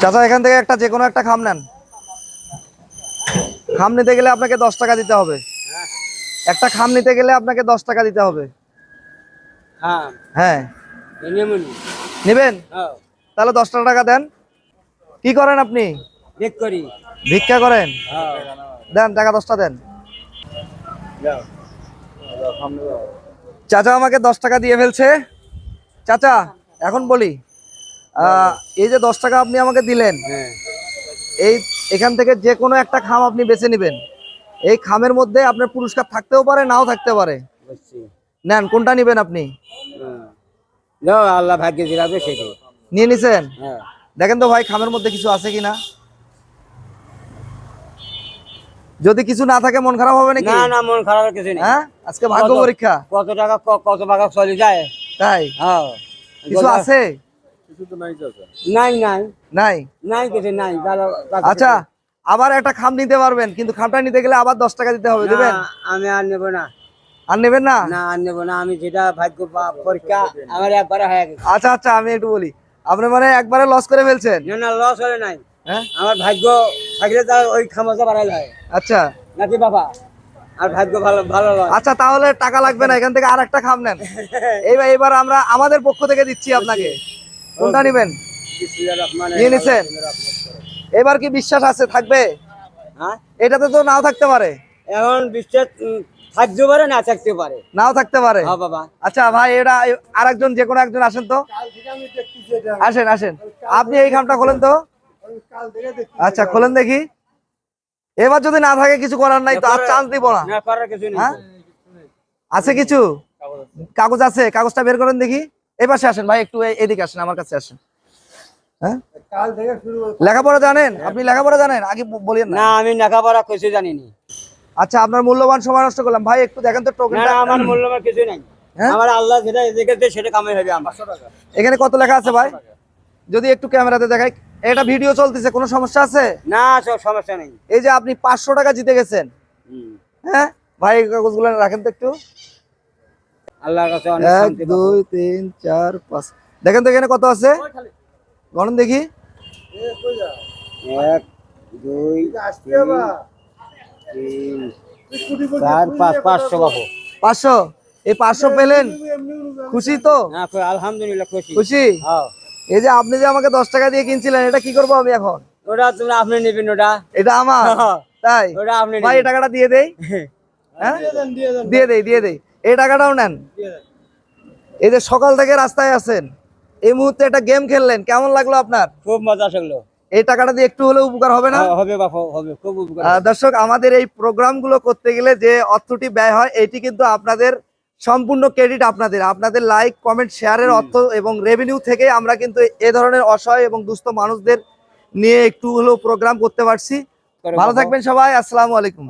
চাচা এখান থেকে একটা যে কোনো একটা খাম নেন। খাম নিতে গেলে আপনাকে দশ টাকা দিতে হবে। একটা খাম নিতে গেলে আপনাকে দশ টাকা দিতে হবে। হ্যাঁ। নেবেন? হ্যাঁ। তাহলে দশ টাকা দেন। কি করেন আপনি? ভিক্ষা করেন? হ্যাঁ। দেন টাকা দশটা দেন। চাচা আমাকে দশ টাকা দিয়ে ফেলছে। চাচা এখন বলি। এই যে দশ টাকা আপনি আমাকে দিলেন হ্যাঁ। এই এখান থেকে যে কোনো একটা খাম আপনি বেছে নেবেন। এই খামের মধ্যে আপনার পুরস্কার থাকতেও পারে নাও থাকতে পারে। নেন কোনটা নেবেন আপনি? হ্যাঁ। আল্লাহ ভাগ্যে দিলাবে সেটাই নিয়ে নিছেন? হ্যাঁ। দেখেন তো ভাই খামের মধ্যে কিছু আছে কিনা? যদি কিছু না থাকে মন খারাপ হবে নাকি? না না মন খারাপের কিছু নেই। হ্যাঁ? আজকে ভাগ্য পরীক্ষা। কত টাকা কত টাকা চলে যায়? তাই? হ্যাঁ। কিছু আছে? নাই নাই নাই। নাই? কিছু নাই। ভালো- ভালো আচ্ছা আবার একটা খাম নিতে পারবেন কিন্তু খামটা নিতে গেলে আবার দশ টাকা দিতে হবে দেবেন? আমি আর নেব না। আর নেবেন না? না আর নেব না। আমি যেটা ভাগ্য পরীক্ষা আমার একবারে হয়ে গেছে। আচ্ছা আচ্ছা আমি একটু বলি। আপনি মানে একবারে লস করে ফেলছেন? না না লস হলে নাই। হ্যাঁ? আমার ভাগ্য থাকলে তার ওই খামোচা বাড়াইলে হয় আচ্ছা। নাকি বাবা? আর ভাগ্য ভালো ভালো আচ্ছা তাহলে টাকা লাগবে না এখান থেকে আর একটা খাম নেন। এইবার এবার আমরা আমাদের পক্ষ থেকে দিচ্ছি আপনাকে। কোনটা নেবেন? নিয়ে নিছেন? এবার কি বিশ্বাস আছে থাকবে? হ্যাঁ? এটাতে তো নাও থাকতে পারে। এখন বিশ্বাস থাকতে পারে না থাকতে পারে? নাও থাকতে পারে। হ্যাঁ বাবা। আচ্ছা ভাই এটা আরেকজন যে কোনো একজন আসেন তো। আসেন আসেন। আপনি এই খামটা খোলেন তো। আচ্ছা খোলেন দেখি। এবার যদি না থাকে কিছু করার নাই তো আর চান্স দিব না। হ্যাঁ? আছে কিছু? কাগজ আছে? কাগজটা বের করেন দেখি। এই পাশে আসেন ভাই একটু এদিকে আসেন আমার কাছে আসেন। হ্যাঁ? লেখাপড়া জানেন? আপনি লেখাপড়া জানেন? আগে ব- বলিয়েন না। আমি লেখাপড়া কিছু জানি নি আচ্ছা আপনার মূল্যবান সময় নষ্ট করলাম। ভাই একটু দেখেন তো টোকেনটা না, আমার মূল্যবান কিছু নাই। হ্যাঁ? আমার আল্লাহ যেটা দেখেছে সেটা কামাই হবে আমার। এখানে কত লেখা আছে ভাই? যদি একটু ক্যামেরাতে দেখাই। এটা ভিডিও চলতেছে কোনো সমস্যা আছে? না সব সমস্যা নেই। এই যে আপনি পাঁচশো টাকা জিতে গেছেন। হ্যাঁ? ভাই এই কাগজগুলো রাখেন তো একটু। আল্লাহর কাছে অনেক এক শান্তি পাবো। দুই তিন চার পাঁচ। দেখেন তো এখানে কত আছে? গণন দেখি। এক দুই তিন, তিন চার পাঁচ পাঁচশো বাবু পাঁচশো? এই পাঁচশো পেলেন? খুশি তো? না কই, আলহামদুলিল্লাহ খুশি। খুশি? হ্যাঁ। এই যে আপনি যে আমাকে দশ টাকা দিয়ে কিনছিলেন এটা কি করব আমি এখন? ওটা তুমি আপনি নেবেন ওটা। এটা আমার? তাই? ওটা আপনি ভাই এই নেবেন। টাকাটা দিয়ে দেই। হ্যাঁ দিয়ে দেই দিয়ে দেই। এই টাকাটাও নেন। এই যে সকাল থেকে রাস্তায় আছেন এই মুহূর্তে একটা গেম খেললেন কেমন লাগল আপনার? খুব মজা আসলো। এই টাকাটা দিয়ে একটু হলেও উপকার হবে না? হ্যাঁ, হবে হবে খুব উপকার দর্শক আমাদের এই প্রোগ্রামগুলো করতে গেলে যে অর্থটি ব্যয় হয় এটি কিন্তু আপনাদের সম্পূর্ণ ক্রেডিট আপনাদের। আপনাদের লাইক কমেন্ট শেয়ারের অর্থ এবং রেভিনিউ থেকে আমরা কিন্তু এ ধরনের অসহায় এবং দুস্থ মানুষদের নিয়ে একটু হলেও প্রোগ্রাম করতে পারছি। ভালো থাকবেন সবাই আসসালামু আলাইকুম।